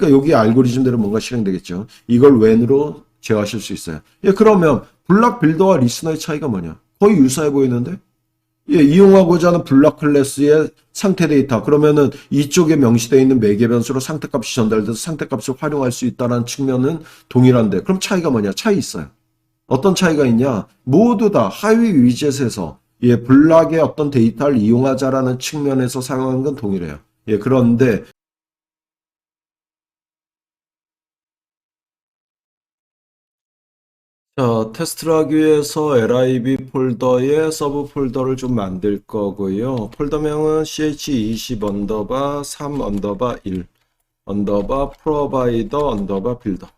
그러니까 여기 알고리즘대로 뭔가 실행되겠죠. 이걸 when으로 제어하실 수 있어요. 예, 그러면 블락 빌더와 리스너의 차이가 뭐냐? 거의 유사해 보이는데? 예, 이용하고자 하는 블락 클래스의 상태 데이터. 그러면은 이쪽에 명시되어 있는 매개 변수로 상태값이 전달돼서 상태값을 활용할 수 있다는 측면은 동일한데. 그럼 차이가 뭐냐? 차이 있어요. 어떤 차이가 있냐? 모두 다 하위 위젯에서 예, 블락의 어떤 데이터를 이용하자라는 측면에서 사용하는 건 동일해요. 예, 그런데 자, 테스트를 하기 위해서 lib 폴더에 서브 폴더를 좀 만들 거고요. 폴더명은 ch20 언더바 3 언더바 1 언더바 프로바이더 언더바 빌더.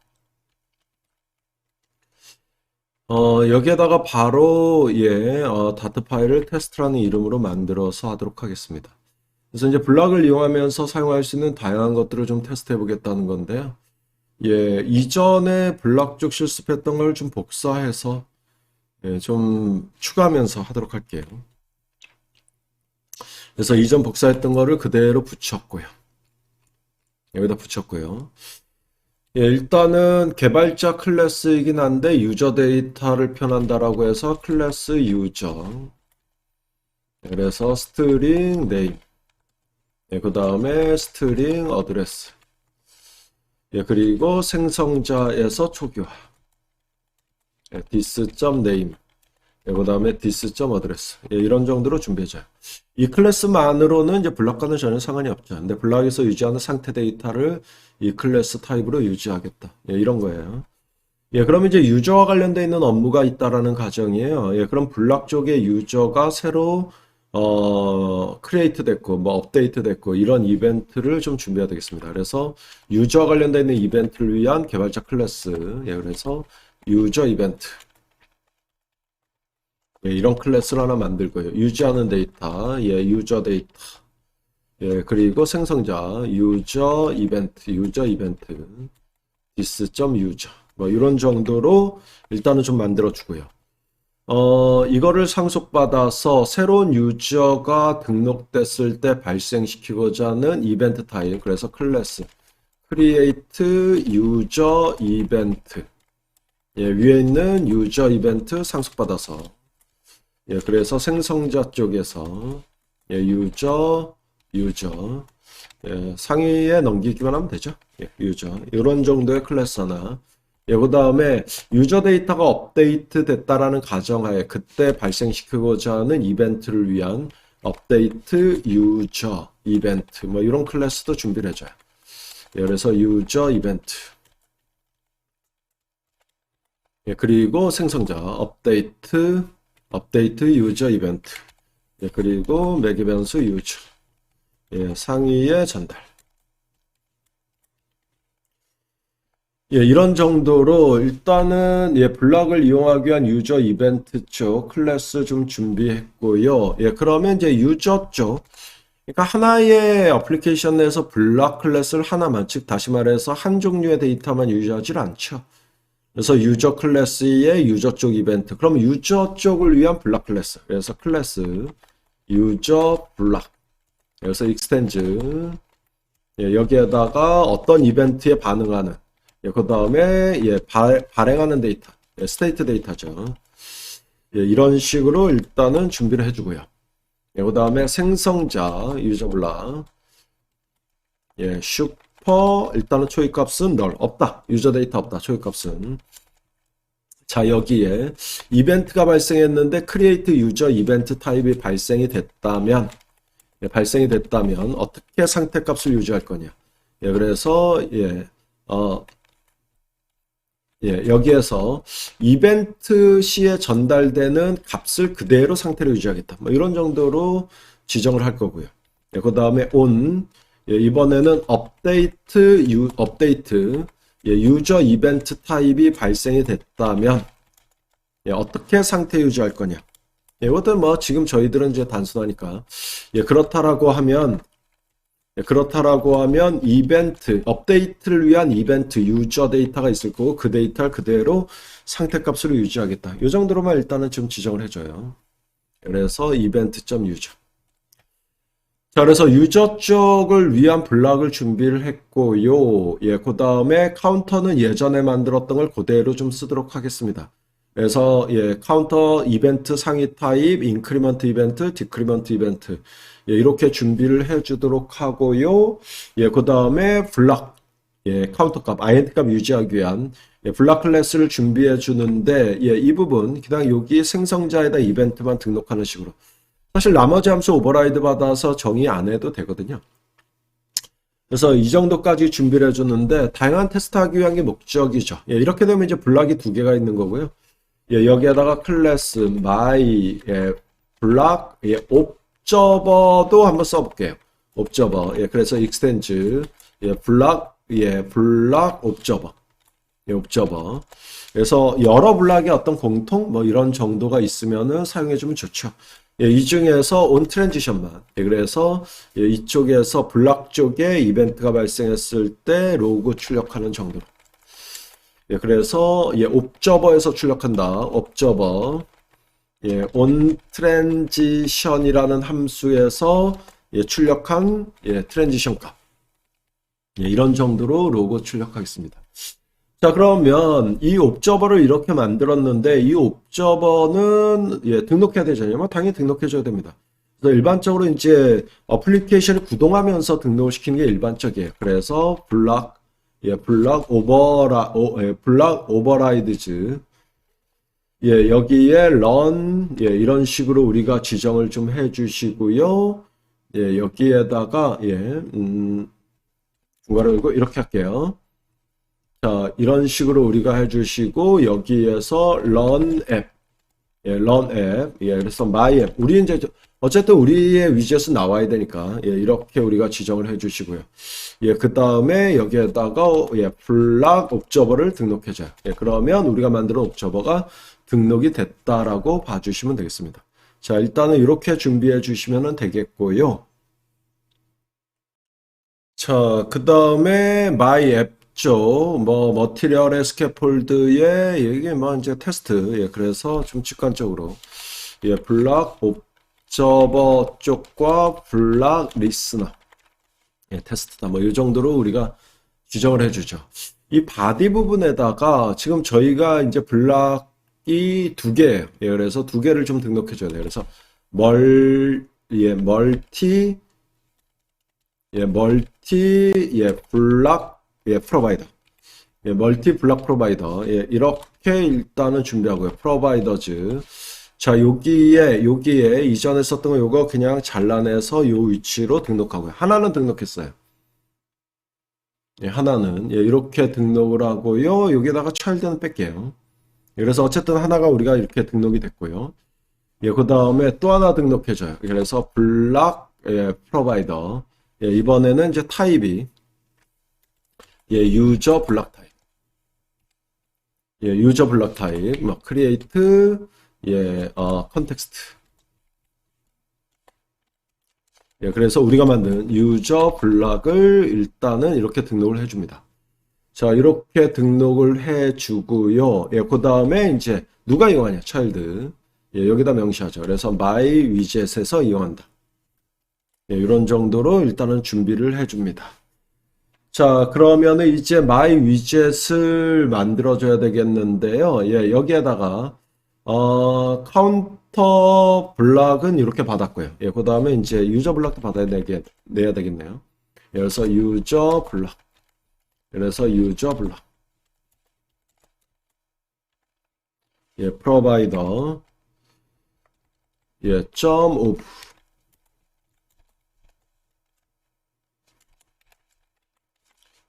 어, 여기에다가 바로 예, 어, 다트 파일을 테스트라는 이름으로 만들어서 하도록 하겠습니다. 그래서 이제 블락을 이용하면서 사용할 수 있는 다양한 것들을 좀 테스트해 보겠다는 건데요. 예, 이전에 블락 쪽 실습했던 걸 좀 복사해서 예, 좀 추가하면서 하도록 할게요. 그래서 이전 복사했던 거를 그대로 붙였고요. 여기다 붙였고요. 예, 일단은 개발자 클래스이긴 한데 유저 데이터를 표현한다라고 해서 클래스 유저 그래서 스트링 네임 예, 그 다음에 스트링 어드레스 예, 그리고 생성자에서 초기화. 예, this.name. 예, 그 다음에 this.address. 예, 이런 정도로 준비해줘요. 이 클래스만으로는 이제 블락과는 전혀 상관이 없죠. 근데 블락에서 유지하는 상태 데이터를 이 클래스 타입으로 유지하겠다. 예, 이런 거예요. 예, 그럼 이제 유저와 관련되어 있는 업무가 있다라는 가정이에요. 예, 그럼 블락 쪽에 유저가 새로 어, 크리에이트 됐고, 뭐, 업데이트 됐고, 이런 이벤트를 좀 준비해야 되겠습니다. 그래서, 유저와 있는 이벤트를 위한 개발자 클래스. 예, 그래서, 유저 이벤트. 예, 이런 클래스를 하나 만들 거예요. 유지하는 데이터. 예, 유저 데이터. 예, 그리고 생성자. 유저 이벤트. 유저 이벤트. this.user. 뭐, 이런 정도로 일단은 좀 만들어 주고요. 어, 이거를 상속받아서 새로운 유저가 등록됐을 때 발생시키고자 하는 이벤트 타입, 그래서 클래스, create user event. 예, 위에 있는 유저 이벤트 상속받아서. 예, 그래서 생성자 쪽에서, 예, 유저, 유저. 예, 상위에 넘기기만 하면 되죠. 예, 유저. 이런 정도의 클래스 하나. 예, 그 다음에 유저 데이터가 업데이트 됐다라는 가정하에 그때 발생시키고자 하는 이벤트를 위한 업데이트 유저 이벤트 뭐 이런 클래스도 준비를 해줘요. 예, 그래서 유저 이벤트. 예, 그리고 생성자 업데이트 업데이트 유저 이벤트. 예, 그리고 매개 변수 유저. 예, 상위에 전달 예, 이런 정도로 일단은 예, 블락을 이용하기 위한 유저 이벤트 쪽 클래스 좀 준비했고요. 예, 그러면 이제 유저 쪽 그러니까 하나의 어플리케이션 내에서 블락 클래스를 하나만 즉 다시 말해서 한 종류의 데이터만 유지하지 않죠. 그래서 유저 클래스의 유저 쪽 이벤트. 그럼 유저 쪽을 위한 블락 클래스. 그래서 클래스 유저 블락. 그래서 익스텐즈 예, 여기에다가 어떤 이벤트에 반응하는 예, 그 다음에 예, 발, 발행하는 데이터, 예, 스테이트 데이터죠. 예, 이런 식으로 일단은 준비를 해주고요. 예, 그 다음에 생성자 유저 블락, 예, 슈퍼 일단은 초기 값은 널 없다. 유저 데이터 없다. 초기 값은 자 여기에 이벤트가 발생했는데 크리에이트 유저 이벤트 타입이 발생이 됐다면 예, 발생이 됐다면 어떻게 상태 값을 유지할 거냐. 예, 그래서 예, 어, 예, 여기에서 이벤트 시에 전달되는 값을 그대로 상태로 유지하겠다. 뭐 이런 정도로 지정을 할 거고요. 예, 그 다음에 on 예, 이번에는 업데이트 유 업데이트 예, 유저 이벤트 타입이 발생이 됐다면 예, 어떻게 상태 유지할 거냐. 예, 이것도 뭐 지금 저희들은 이제 단순하니까 예, 그렇다라고 하면 네, 그렇다라고 하면 이벤트, 업데이트를 위한 이벤트 유저 데이터가 있을 거고 그 데이터를 그대로 상태 값으로 유지하겠다. 이 정도로만 일단은 좀 지정을 해줘요. 그래서 이벤트.유저. 자, 그래서 유저 쪽을 위한 블락을 준비를 했고요. 예, 그 다음에 카운터는 예전에 만들었던 걸 그대로 좀 쓰도록 하겠습니다. 그래서 예, 카운터 이벤트 상위 타입, 인크리먼트 이벤트, 디크리먼트 이벤트 예, 이렇게 준비를 해주도록 하고요. 예, 그 다음에 블락 예, 카운터 값, INT 값 유지하기 위한 예, 블락 클래스를 준비해 주는데 예, 이 부분 그냥 여기 생성자에다 이벤트만 등록하는 식으로 사실 나머지 함수 오버라이드 받아서 정의 안 해도 되거든요. 그래서 이 정도까지 준비를 해주는데 다양한 테스트하기 위한 게 목적이죠. 예, 이렇게 되면 이제 블락이 두 개가 있는 거고요. 예, 여기에다가 클래스 my 예, 블락 예, 옵저버도 한번 써볼게요. 옵저버 예, 그래서 익스텐즈 예, 블락 예, 블락 옵저버 예, 옵저버 그래서 여러 블락의 어떤 공통 뭐 이런 정도가 있으면은 사용해주면 좋죠. 예, 이 중에서 온 트랜지션만. 예, 그래서 예, 이쪽에서 블락 쪽에 이벤트가 발생했을 때 로그 출력하는 정도로. 예, 그래서 예, 옵저버에서 출력한다. 옵저버. 예, 온 트랜지션이라는 함수에서 예, 출력한 예, 트랜지션 값. 예, 이런 정도로 로그 출력하겠습니다. 자, 그러면 이 옵저버를 이렇게 만들었는데 이 옵저버는 예, 등록해야 되잖아요. 뭐 당연히 등록해 줘야 됩니다. 그래서 일반적으로 이제 어플리케이션을 구동하면서 등록을 시키는 게 일반적이에요. 그래서 블락 예, 블락 오버라 오, 예, 블락 오버라이드즈 예, 여기에 run 예, 이런 식으로 우리가 지정을 좀 해주시고요. 예, 여기에다가 예, 음, 중괄호 이거 이렇게 할게요. 자, 이런 식으로 우리가 해주시고, 여기에서 run app, 예, run 예, 그래서 my app. 우리 이제, 어쨌든 우리의 위젯은 나와야 되니까, 예, 이렇게 우리가 지정을 해주시고요. 예, 그 다음에 여기에다가, 예, 블락 옵저버를 등록해줘요. 예, 그러면 우리가 만든 옵저버가 등록이 됐다라고 봐주시면 되겠습니다. 자, 일단은 이렇게 준비해 주시면 되겠고요. 자, 그 다음에 app 쪽, 뭐, 머티리얼의 스캐폴드에, 이게 뭐, 이제 테스트. 예, 그래서 좀 직관적으로. 예, 블락 옵저버 쪽과 블락 리스너. 예, 테스트다. 뭐, 이 정도로 우리가 지정을 해주죠. 이 바디 부분에다가 지금 저희가 이제 블락 이 두 개예요. 예, 그래서 두 개를 좀 등록해 줘야 돼요. 그래서 멀, 예, 멀티, 예, 멀티, 예, 블락, 예, 프로바이더. 예, 멀티 블락 프로바이더. 예, 이렇게 일단은 준비하고요. 프로바이더즈. 자, 여기에, 여기에 이전에 썼던 거 요거 그냥 잘라내서 요 위치로 등록하고요. 하나는 등록했어요. 예, 하나는. 예, 이렇게 등록을 하고요. 여기다가 차일드는 뺄게요. 예, 그래서 어쨌든 하나가 우리가 이렇게 등록이 됐고요. 예, 그 다음에 또 하나 등록해줘요. 그래서 블락, 예, 프로바이더. 예, 이번에는 이제 타입이 예, 유저 블락 타입. 예, 유저 블락 타입, 뭐, 크리에이트, 예, 어, 컨텍스트. 예, 그래서 우리가 만든 유저 블락을 일단은 이렇게 등록을 해줍니다. 자, 이렇게 등록을 해 주고요. 예, 그 다음에 이제 누가 이용하냐? 차일드. 예, 여기다 명시하죠. 그래서 my widget에서 이용한다. 예, 이런 정도로 일단은 준비를 해 줍니다. 자, 그러면은 이제 my widget을 만들어 줘야 되겠는데요. 예, 여기에다가, 어, 카운터 블락은 이렇게 받았고요. 예, 그 다음에 이제 유저 블락도 받아야 되게, 내야 되겠네요. 예, 그래서 유저 블락. 그래서 유저 블락. 예, 프로바이더. 예, 점 오프.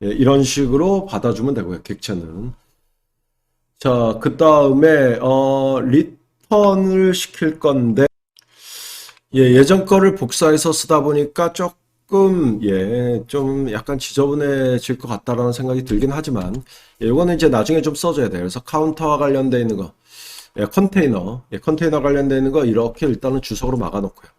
예, 이런 식으로 받아주면 되고요. 객체는. 자, 그 다음에 어, 리턴을 시킬 건데 예, 예전 거를 복사해서 쓰다 보니까 조금 예, 좀 약간 지저분해질 것 같다라는 생각이 들긴 하지만 예, 이거는 이제 나중에 좀 써줘야 돼요. 그래서 카운터와 관련되어 있는 거, 예, 컨테이너, 예, 컨테이너 관련되어 있는 거 이렇게 일단은 주석으로 막아 놓고요.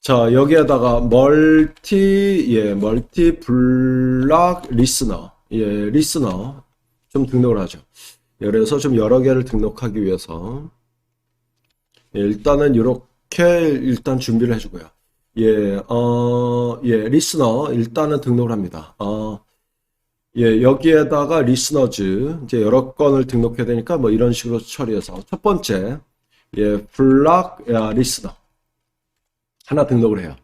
자, 여기에다가 멀티, 예, 멀티 블락 리스너, 예, 리스너 좀 등록을 하죠. 예, 그래서 좀 여러 개를 등록하기 위해서 예, 일단은 이렇게 일단 준비를 해주고요. 예, 어, 예, 리스너 일단은 등록을 합니다. 어, 예, 여기에다가 리스너즈 이제 여러 건을 등록해야 되니까 뭐 이런 식으로 처리해서 첫 번째 예, 블락 야, 리스너 하나 등록을 해요.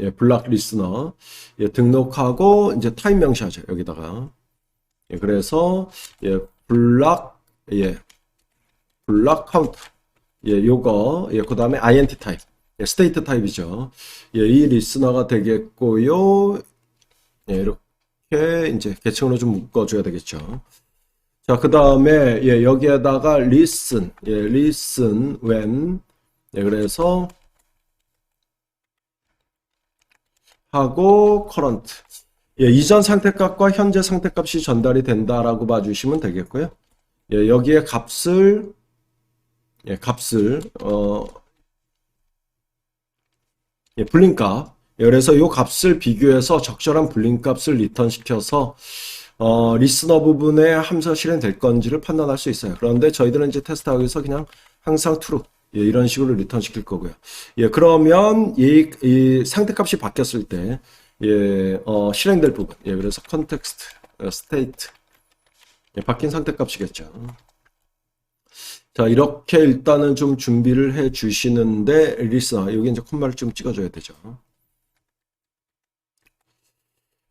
예, 블락 리스너 예, 등록하고 이제 타임 명시하죠. 여기다가 예, 그래서 예, 블락 예, 블락 카운트 예, 요거 예, 그 다음에 int 타입 예, 스테이트 타입이죠. 예, 이 리스너가 되겠고요. 예, 이렇게 이제 계층으로 좀 묶어줘야 되겠죠. 자, 그 다음에 예, 여기에다가 listen, 예, listen when, 예, 그래서 하고 current, 예, 이전 상태값과 현재 상태값이 전달이 된다라고 봐주시면 되겠고요. 예, 여기에 값을 예, 값을 어, 예, 불림값. 예, 그래서 이 값을 비교해서 적절한 불림값을 리턴 시켜서 어, 리스너 부분에 함수 실행될 건지를 판단할 수 있어요. 그런데 저희들은 이제 테스트하기 위해서 그냥 항상 true 예, 이런 식으로 리턴 시킬 거고요. 예, 그러면 이, 이 상태값이 바뀌었을 때 예, 어, 실행될 부분. 예, 그래서 context, 어, state 예, 바뀐 상태값이겠죠. 자, 이렇게 일단은 좀 준비를 해 주시는데, 리스너, 여기 이제 콤마를 좀 찍어줘야 되죠.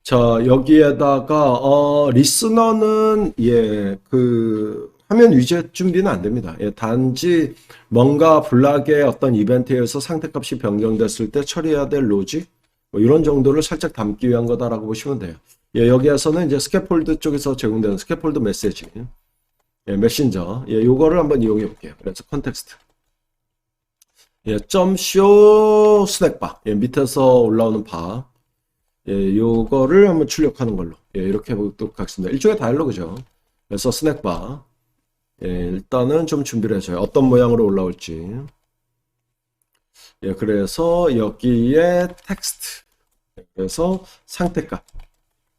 자, 여기에다가, 어, 리스너는, 예, 그, 화면 위젯 준비는 안 됩니다. 예, 단지 뭔가 블락의 어떤 이벤트에서 상태값이 변경됐을 때 처리해야 될 로직, 뭐 이런 정도를 살짝 담기 위한 거다라고 보시면 돼요. 예, 여기에서는 이제 스캐폴드 쪽에서 제공되는 스캐폴드 메시지, 예, 메신저. 예, 요거를 한번 이용해 볼게요. 그래서 컨텍스트. 예, 점쇼 스낵바. 예, 밑에서 올라오는 바. 예, 요거를 한번 출력하는 걸로. 예, 이렇게 해보도록 하겠습니다. 일종의 다이얼로그죠. 그래서 스낵바. 예, 일단은 좀 준비를 해줘요. 어떤 모양으로 올라올지. 예, 그래서 여기에 텍스트. 예, 그래서 상태값.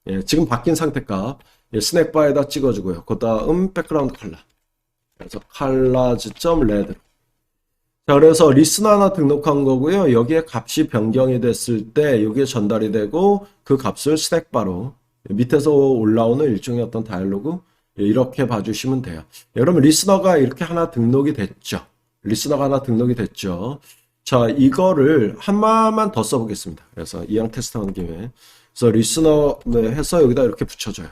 예, 지금 바뀐 상태값. 예, 스낵바에다 찍어주고요. 그 다음 백그라운드 컬러. 그래서 컬러즈.레드. 자, 그래서 리스너 하나 등록한 거고요. 여기에 값이 변경이 됐을 때 여기에 전달이 되고 그 값을 스낵바로 밑에서 올라오는 일종의 어떤 다이얼로그 예, 이렇게 봐주시면 돼요. 예, 그러면 리스너가 이렇게 하나 등록이 됐죠. 리스너가 하나 등록이 됐죠. 자, 이거를 한마만 더 써보겠습니다. 그래서 이양 테스트하는 김에. 그래서 리스너 네, 해서 여기다 이렇게 붙여줘요.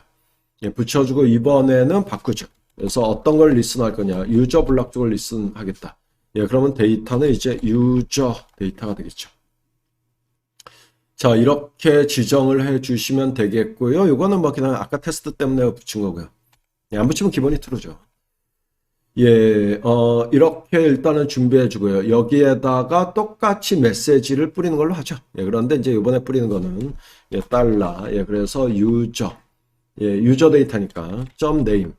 예, 붙여주고 이번에는 바꾸죠. 그래서 어떤 걸 리슨 할 거냐. 유저 블락 쪽을 리슨 하겠다. 예, 그러면 데이터는 이제 유저 데이터가 되겠죠. 자, 이렇게 지정을 해 주시면 되겠고요. 이거는 뭐 그냥 아까 테스트 때문에 붙인 거고요. 예, 안 붙이면 기본이 트루죠. 예, 어, 이렇게 일단은 준비해 주고요. 여기에다가 똑같이 메시지를 뿌리는 걸로 하죠. 예, 그런데 이제 이번에 뿌리는 거는 예, 달러. 예, 그래서 유저. 예, 유저 데이터니까 점 네임.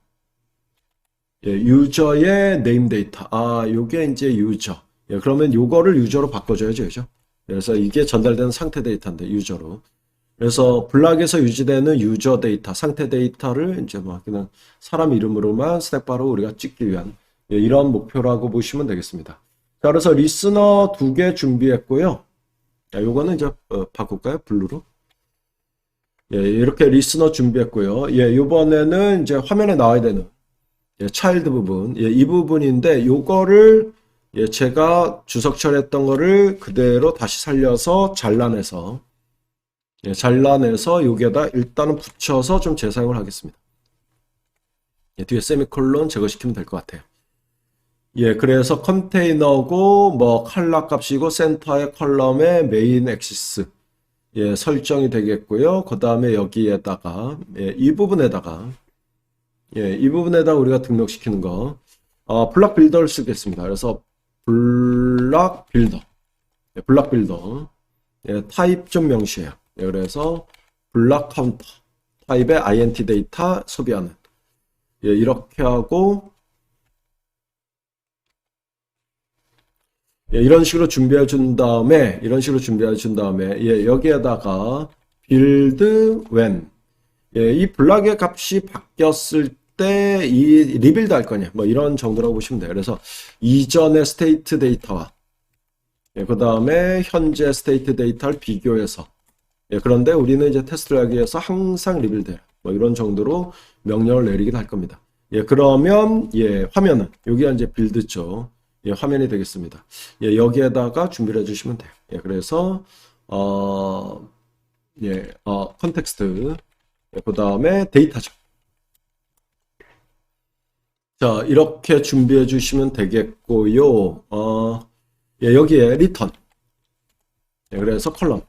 예, 유저의 네임 데이터. 아, 요게 이제 유저. 예, 그러면 요거를 유저로 바꿔줘야죠, 그죠? 그래서 이게 전달되는 상태 데이터인데 유저로. 그래서 블락에서 유지되는 유저 데이터, 상태 데이터를 이제 뭐 그냥 사람 이름으로만 스택바로 우리가 찍기 위한 예, 이런 목표라고 보시면 되겠습니다. 자, 그래서 리스너 두 개 준비했고요. 자, 요거는 이제 어, 바꿀까요? 블루로. 예, 이렇게 리스너 준비했고요. 예, 이번에는 이제 화면에 나와야 되는 예, 차일드 부분. 예, 이 부분인데 요거를 예, 제가 주석 처리했던 거를 그대로 다시 살려서 잘라내서 예, 잘라내서 여기에다 일단은 붙여서 좀 재사용을 하겠습니다. 예, 뒤에 세미콜론 제거시키면 될 것 같아요. 예, 그래서 컨테이너고 뭐 컬러 값이고 센터의 컬럼의 메인 엑시스 예, 설정이 되겠고요. 그 다음에 여기에다가 예, 이 부분에다가 예, 이 부분에다가 우리가 등록시키는 거 어, 블락 빌더를 쓰겠습니다. 그래서 블락 빌더 예, 블락 빌더 예, 타입 좀 명시해요. 예, 그래서 블락 카운터 타입의 int 데이터 소비하는 예, 이렇게 하고 예, 이런 식으로 준비해 준 다음에 이런 식으로 준비해 준 다음에 예, 여기에다가 build when 예, 이 블락의 값이 바뀌었을 때 이 리빌드 할 거냐 뭐 이런 정도라고 보시면 돼요. 그래서 이전의 스테이트 데이터와 예, 그 다음에 현재 스테이트 데이터를 비교해서 예, 그런데 우리는 이제 테스트를 하기 위해서 항상 리빌되라 뭐 이런 정도로 명령을 내리긴 할 겁니다. 예, 그러면 예, 화면은 여기가 이제 빌드 쪽 예, 화면이 되겠습니다. 예, 여기에다가 준비를 해주시면 돼요. 예, 그래서 어, 예, 어, 컨텍스트 예, 그 다음에 데이터죠. 자, 이렇게 준비해 주시면 되겠고요. 어, 예, 여기에 리턴. 예, 그래서 컬럼.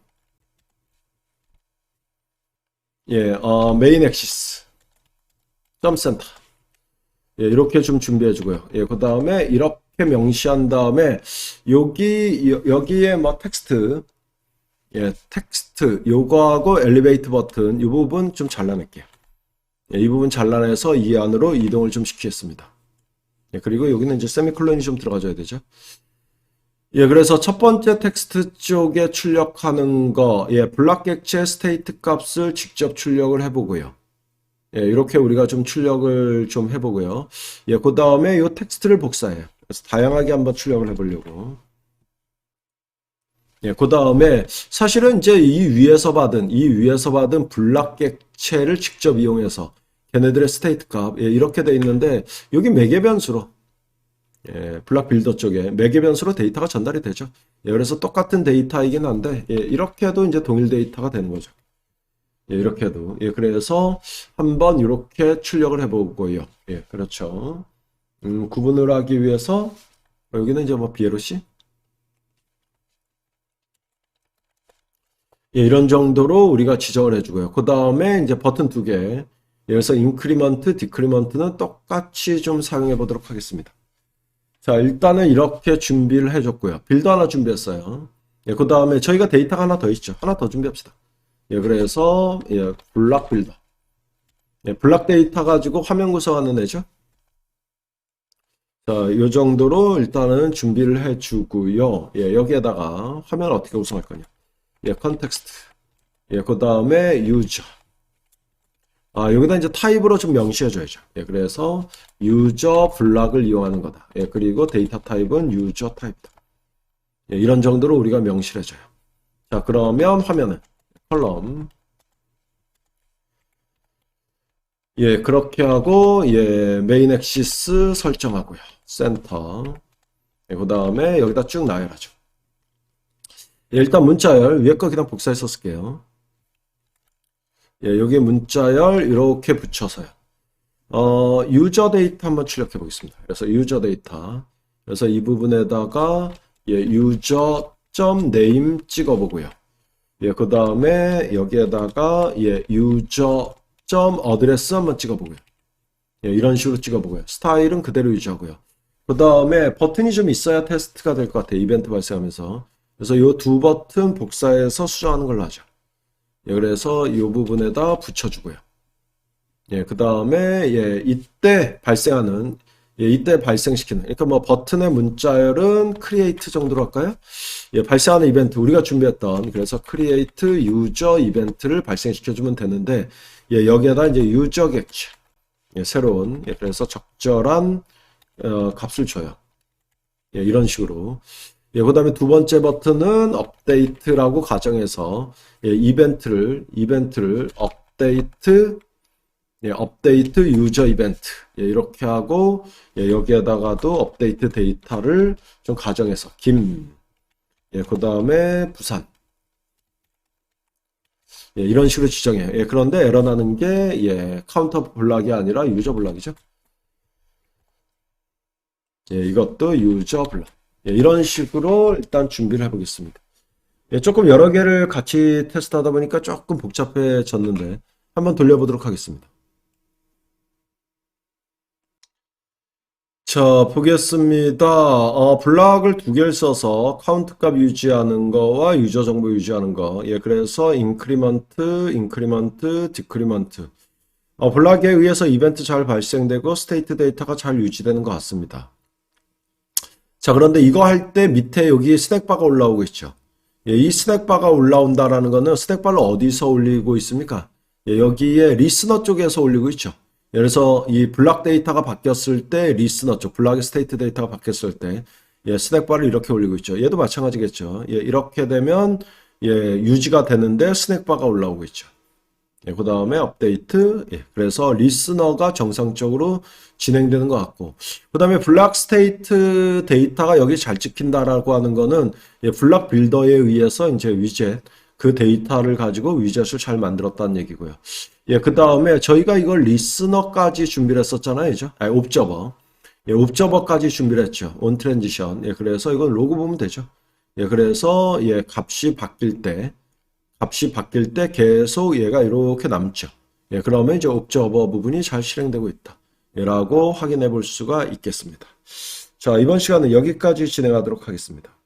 예, 어, 메인 엑시스. 점 센터. 예, 이렇게 좀 준비해 주고요. 예, 그 다음에 이렇게 명시한 다음에 여기, 여- 여기에 뭐 텍스트, 예, 텍스트, 요거하고 엘리베이트 버튼, 이 부분 좀 잘라낼게요. 예, 이 부분 잘라내서 이 안으로 이동을 좀 시키겠습니다. 예, 그리고 여기는 이제 세미콜론이 좀 들어가줘야 되죠. 예, 그래서 첫 번째 텍스트 쪽에 출력하는 거, 예, 블락 객체 스테이트 값을 직접 출력을 해보고요. 예, 이렇게 우리가 좀 출력을 좀 해보고요. 예, 그 다음에 이 텍스트를 복사해요. 그래서 다양하게 한번 출력을 해보려고. 예, 그 다음에 사실은 이제 이 위에서 받은, 이 위에서 받은 블락 객체를 직접 이용해서 걔네들의 스테이트 값, 예, 이렇게 돼 있는데, 여기 매개 변수로, 예, 블락 빌더 쪽에 매개 변수로 데이터가 전달이 되죠. 예, 그래서 똑같은 데이터이긴 한데, 예, 이렇게 해도 이제 동일 데이터가 되는 거죠. 예, 이렇게 해도. 예, 그래서 한번 이렇게 출력을 해보고요. 예, 그렇죠. 음, 구분을 하기 위해서, 여기는 이제 뭐 비에로시? 예, 이런 정도로 우리가 지정을 해주고요. 그 다음에 이제 버튼 두 개. 여기서 인크리먼트, 디크리먼트는 똑같이 좀 사용해 보도록 하겠습니다. 자, 일단은 이렇게 준비를 해줬고요. 빌드 하나 준비했어요. 예, 그 다음에 저희가 데이터가 하나 더 있죠. 하나 더 준비합시다. 예, 그래서, 예, 블락 빌더. 예, 블락 데이터 가지고 화면 구성하는 애죠. 자, 요 정도로 일단은 준비를 해주고요. 예, 여기에다가 화면 어떻게 구성할 거냐. 예, 컨텍스트. 예, 그 다음에 유저. 아, 여기다 이제 타입으로 좀 명시해줘야죠. 예, 그래서 유저 블락을 이용하는 거다. 예, 그리고 데이터 타입은 유저 타입이다. 예, 이런 정도로 우리가 명시를 해줘요. 자, 그러면 화면은 컬럼. 예, 그렇게 하고, 예, 메인 엑시스 설정하고요. 센터. 예, 그 다음에 여기다 쭉 나열하죠. 예, 일단 문자열 위에 거 그냥 복사해서 쓸게요. 예, 여기 문자열 이렇게 붙여서요. 어, 유저 데이터 한번 출력해 보겠습니다. 그래서 유저 데이터. 그래서 이 부분에다가 예, 유저.name 찍어 보고요. 예, 그 다음에 여기에다가 예, 유저.address 한번 찍어 보고요. 예, 이런 식으로 찍어 보고요. 스타일은 그대로 유지하고요. 그 다음에 버튼이 좀 있어야 테스트가 될 것 같아요. 이벤트 발생하면서. 그래서 이 두 버튼 복사해서 수정하는 걸로 하죠. 예, 그래서 이 부분에다 붙여주고요. 예, 그 다음에, 예, 이때 발생하는, 예, 이때 발생시키는, 그러니까 뭐 버튼의 문자열은 create 정도로 할까요? 예, 발생하는 이벤트, 우리가 준비했던, 그래서 create user 이벤트를 발생시켜주면 되는데, 예, 여기에다 이제 객체, 예, 새로운, 예, 그래서 적절한, 어, 값을 줘요. 예, 이런 식으로. 예, 그 다음에 두 번째 버튼은 업데이트라고 가정해서 예, 이벤트를 이벤트를 업데이트 예, 업데이트 유저 이벤트. 예, 이렇게 하고 예, 여기에다가도 업데이트 데이터를 좀 가정해서. 김. 예, 그 다음에 부산 예, 이런 식으로 지정해요. 예, 그런데 에러 나는 게 예, 카운터 블락이 아니라 유저 블락이죠. 예, 이것도 유저 블락. 예, 이런 식으로 일단 준비를 해보겠습니다. 예, 조금 여러 개를 같이 테스트하다 보니까 조금 복잡해졌는데 한번 돌려보도록 하겠습니다. 자, 보겠습니다. 어, 블락을 두 개를 써서 카운트 값 유지하는 거와 유저 정보 유지하는 거. 예, 그래서 인크리먼트, 인크리먼트, 디크리먼트. 어, 블락에 의해서 이벤트 잘 발생되고 스테이트 데이터가 잘 유지되는 것 같습니다. 자, 그런데 이거 할 때 밑에 여기 스낵바가 올라오고 있죠. 예, 이 스낵바가 올라온다라는 거는 스낵바를 어디서 올리고 있습니까? 예, 여기에 리스너 쪽에서 올리고 있죠. 예, 그래서 이 블락 데이터가 바뀌었을 때 리스너 쪽, 블락의 스테이트 데이터가 바뀌었을 때 예, 스낵바를 이렇게 올리고 있죠. 얘도 마찬가지겠죠. 예, 이렇게 되면 예, 유지가 되는데 스낵바가 올라오고 있죠. 예, 그 다음에 업데이트. 예, 그래서 리스너가 정상적으로 진행되는 것 같고. 그 다음에 블락 스테이트 데이터가 여기 잘 찍힌다라고 하는 거는 예, 블락 빌더에 의해서 이제 위젯, 그 데이터를 가지고 위젯을 잘 만들었다는 얘기고요. 예, 그 다음에 저희가 이걸 리스너까지 준비를 했었잖아요. 그죠? 아니, 옵저버. 예, 옵저버까지 준비를 했죠. 온 트랜지션. 예, 그래서 이건 로그 보면 되죠. 예, 그래서 예, 값이 바뀔 때 값이 바뀔 때 계속 얘가 이렇게 남죠. 예, 그러면 이제 옵저버 부분이 잘 실행되고 있다. 예, 라고 확인해 볼 수가 있겠습니다. 자, 이번 시간은 여기까지 진행하도록 하겠습니다.